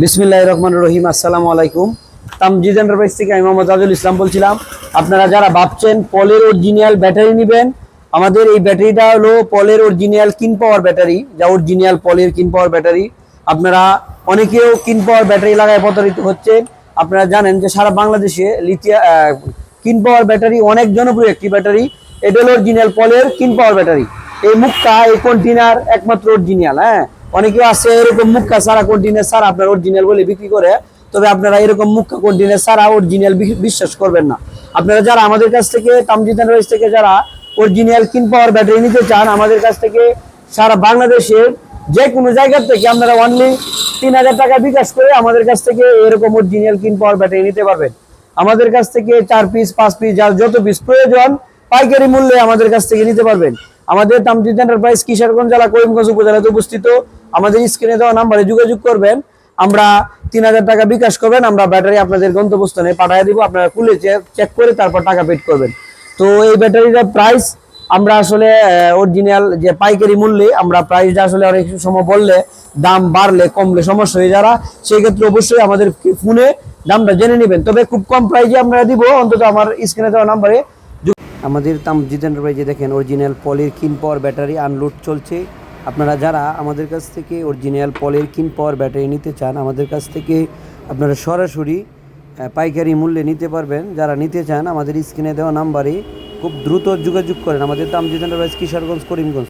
বিসমিল্লাহ রহমান রহিম, আসসালামু আলাইকুম। তামজিদ এন্টারপ্রাইজ থেকে আমি মোহাম্মদ আজুল ইসলাম বলছিলাম, আপনারা যারা ভাবছেন পলের অরিজিনাল ব্যাটারি নেবেন, আমাদের এই ব্যাটারিটা হলো পলের অরিজিনাল কিন পাওয়ার ব্যাটারি যা অরিজিনাল পলের কিন পাওয়ার ব্যাটারি আপনারা অনেকেও কিন পাওয়ার ব্যাটারি লাগায় প্রতারিত হচ্ছে আপনারা জানেন যে সারা বাংলাদেশে লিথিয়া কিন পাওয়ার ব্যাটারি অনেক জনপ্রিয় একটি ব্যাটারি এটা হলো অরিজিনাল পলের কিন পাওয়ার ব্যাটারি এই মুখটা এই কন্টেনার একমাত্র অরিজিনাল হ্যাঁ? অনেকে আছে এরকম মুক্কা সারা কন্টেনার সারা আপনার অরিজিনাল বলে বিক্রি করে, তবে আপনারা এরকম মুক্কা কন্টেনার সারা অরিজিনাল বিশ্বাস করবেন না। আপনারা যারা আমাদের কাছ থেকে, তামজিদ এন্টারপ্রাইজ থেকে যারা অরিজিনাল কিন পাওয়ার ব্যাটারি নিতে চান, আমাদের কাছ থেকে সারা বাংলাদেশের যে কোনো জায়গা থেকে আপনারা অনলি তিন হাজার টাকা বিকাশ করে আমাদের কাছ থেকে এরকম অরিজিনাল কিন পাওয়ার ব্যাটারি নিতে পারবেন। আমাদের কাছ থেকে চার পিস পাঁচ পিস যার যত পিস প্রয়োজন, পাইকারি মূল্যে আমাদের কাছ থেকে নিতে পারবেন। আমাদের তামজিদ এন্টারপ্রাইজ কিশোরগঞ্জ জেলা, করিমগঞ্জ উপজেলাতে অবস্থিত আমাদের স্ক্রিনে দেওয়া নাম্বারে যোগাযোগ করবেন। আমরা তিন হাজার টাকা বিকাশ করবেন, আমরা ব্যাটারি আপনাদের গন্তব্যস্থানে পাঠিয়ে দিব, আপনারা খুলে চেক করে তারপর টাকা পেড করবেন। তো এই ব্যাটারিটার প্রাইস আমরা আসলে অরিজিনাল যে পাইকারি মূল্যে, আমরা প্রাইসটা আসলে অনেক সময় বললে দাম বাড়লে, কমলে সমস্যা হয়ে যারা সেই ক্ষেত্রে অবশ্যই আমাদের ফোনে দামটা জেনে নেবেন। তবে খুব কম প্রাইসে আমরা দিব, অন্তত আমার স্ক্রিনে দেওয়া নাম্বারে আমাদের তামজিদ এন্টারপ্রাইজে দেখেন অরিজিনাল পলির কিন ব্যাটারি আনলোড চলছে। আপনারা যারা আমাদের কাছ থেকে অরিজিনাল পলের কিন পাওয়ার ব্যাটারি নিতে চান, আমাদের কাছ থেকে আপনারা সরাসরি পাইকারি মূল্যে নিতে পারবেন। যারা নিতে চান, আমাদের স্ক্রিনে দেওয়া নাম্বারে খুব দ্রুত যোগাযোগ করেন। আমাদের তামজিদ এন্টারপ্রাইজ কিশোরগঞ্জ, করিমগঞ্জ।